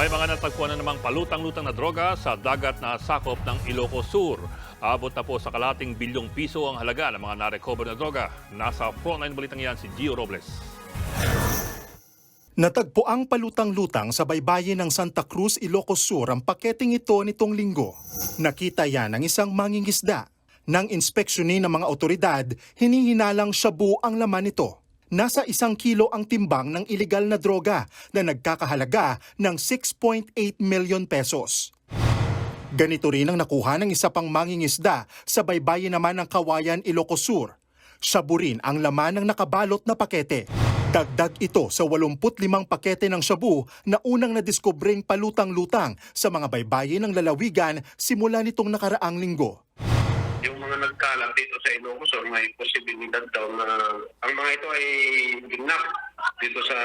May mga natagpuan na namang palutang-lutang na droga sa dagat na sakop ng Ilocos Sur. Abot na po sa kalating bilyong piso ang halaga ng mga narecover na droga. Nasa frontline balitang yan si Gio Robles. Natagpo ang palutang-lutang sa baybayin ng Santa Cruz, Ilocos Sur ang paketeng ito nitong linggo. Nakita yan ng isang mangingisda. Nang inspeksyonin ng mga otoridad, hinihinalang shabu ang laman nito. Nasa isang kilo ang timbang ng ilegal na droga na nagkakahalaga ng 6.8 million pesos. Ganito rin ang nakuha ng isa pang mangingisda sa baybayin naman ng Kawayan, Ilocos Sur. Shabu rin ang laman ng nakabalot na pakete. Dagdag ito sa 85 pakete ng shabu na unang nadiskobring palutang-lutang sa mga baybayin ng lalawigan simula nitong nakaraang linggo. Nagkalat dito sa Ilocos or may posibilidad daw na ang mga ito ay ginap dito sa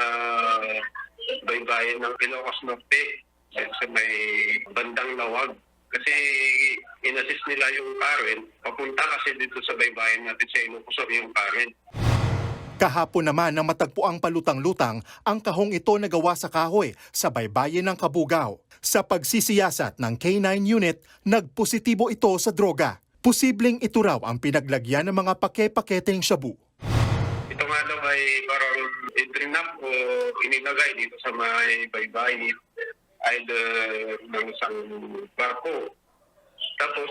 baybayin ng Ilocos Norte sa may bandang lawag. Kasi inassist nila yung current, papunta kasi dito sa baybayin natin sa Ilocos or yung current. Kahapon naman nang matagpo ang palutang-lutang, ang kahong ito nagawa sa kahoy sa baybayin ng Kabugao. Sa pagsisiyasat ng K9 unit, nagpositibo ito sa droga. Posibleng ito raw ang pinaglagyan ng mga pake-paketeng shabu. Ito nga daw ay parang itrinap o inilagay dito sa may baybayin either ng isang barko. Tapos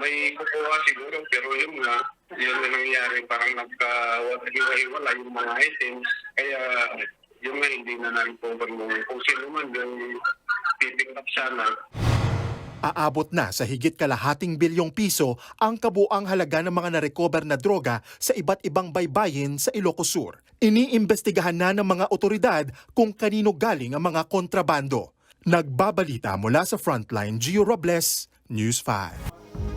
may kukuha siguro pero yun nga, yun na nangyari parang nagka-hiwa-hiwala yung mga items. Kaya yun nga hindi na na-recover mo. Kung sino man yung pipick up sana, Aabot na sa higit kalahating bilyong piso ang kabuang halaga ng mga narecover na droga sa iba't ibang baybayin sa Ilocos Sur. Iniimbestigahan na ng mga otoridad kung kanino galing ang mga kontrabando. Nagbabalita mula sa Frontline, Gio Robles, News 5.